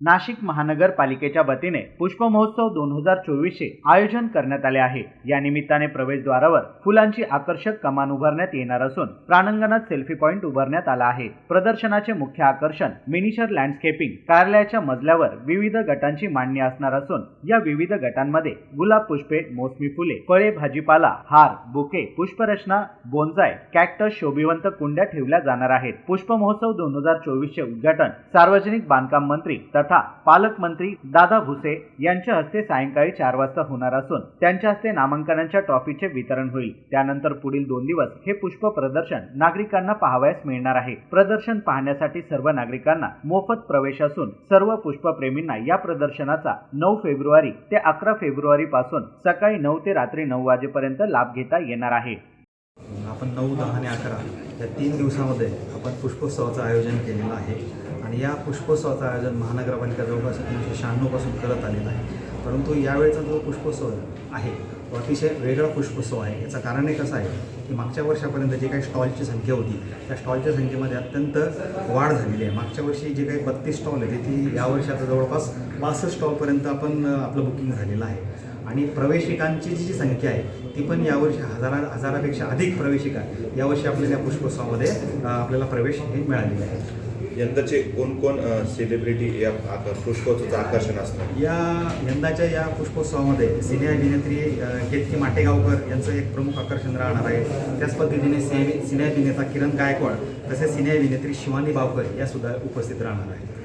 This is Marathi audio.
नाशिक महानगरपालिकेच्या वतीने पुष्पमहोत्सव दोन हजार चोवीसचे आयोजन करण्यात आले आहे. या निमित्ताने प्रवेशद्वारावर फुलांची आकर्षक कमान उभारण्यात येणार असून प्राणंगणात सेल्फी पॉइंट उभारण्यात आला आहे. प्रदर्शनाचे मुख्य आकर्षण मिनिचर लँडस्केपिंग कार्यालयाच्या मजल्यावर विविध गटांची मांडणी असणार असून या विविध गटांमध्ये गुलाब पुष्पे मोसमी फुले फळे भाजीपाला हार बुके पुष्परचना बोन्साय कॅक्टस शोभिवंत कुंड्या ठेवल्या जाणार आहेत. पुष्पमहोत्सव दोन हजार चोवीसचे उद्घाटन सार्वजनिक बांधकाम मंत्री तथा पालकमंत्री दादा भुसे यांच्या हस्ते सायंकाळी चार वाजता होणार असून त्यांच्या हस्ते नामांकनांच्या ट्रॉफीचे वितरण होईल. त्यानंतर पुढील दोन दिवस हे पुष्प प्रदर्शन नागरिकांना पाहावयास मिळणार आहे. प्रदर्शन पाहण्यासाठी सर्व नागरिकांना मोफत प्रवेश असून सर्व पुष्पप्रेमींना या प्रदर्शनाचा नऊ फेब्रुवारी ते अकरा फेब्रुवारी पासून सकाळी नऊ ते रात्री नऊ वाजेपर्यंत लाभ घेता येणार आहे. आपण नऊ दहा आणि अकरा या तीन दिवसामध्ये आपण पुष्पोत्सवाचं आयोजन केलेलं आहे. आणि या पुष्पोत्सवाचं आयोजन महानगरपालिका जवळपास एकोणीसशे शहाण्णवपासून करत आलेलं आहे. परंतु यावेळेचा जो पुष्पोत्सव आहे तो अतिशय वेगळा पुष्पोत्सव आहे. याचं कारण एक असं आहे की मागच्या वर्षापर्यंत जे काही स्टॉलची संख्या होती त्या स्टॉलच्या संख्येमध्ये अत्यंत वाढ झालेली आहे. मागच्या वर्षी जे काही बत्तीस स्टॉल होते ती या वर्षाचा जवळपास बासष्ट स्टॉलपर्यंत आपण आपलं बुकिंग झालेलं आहे. आणि प्रवेशिकांची जी संख्या आहे ती पण यावर्षी हजारा हजारापेक्षा अधिक प्रवेशिका यावर्षी आपल्याला या पुष्पोत्सवामध्ये आपल्याला प्रवेश हे मिळालेले आहे यंदाचे कोण कोण सेलिब्रिटी या पुष्पोत्सवाचं आकर्षण असणार? या यंदाच्या या पुष्पोत्सवामध्ये सिने अभिनेत्री केतकी माटेगावकर यांचं एक प्रमुख आकर्षण राहणार आहे. त्याच पद्धतीने सिने सिने अभिनेता किरण गायकवाड तसेच सिने अभिनेत्री शिवानी बावकर या सुद्धा उपस्थित राहणार आहेत.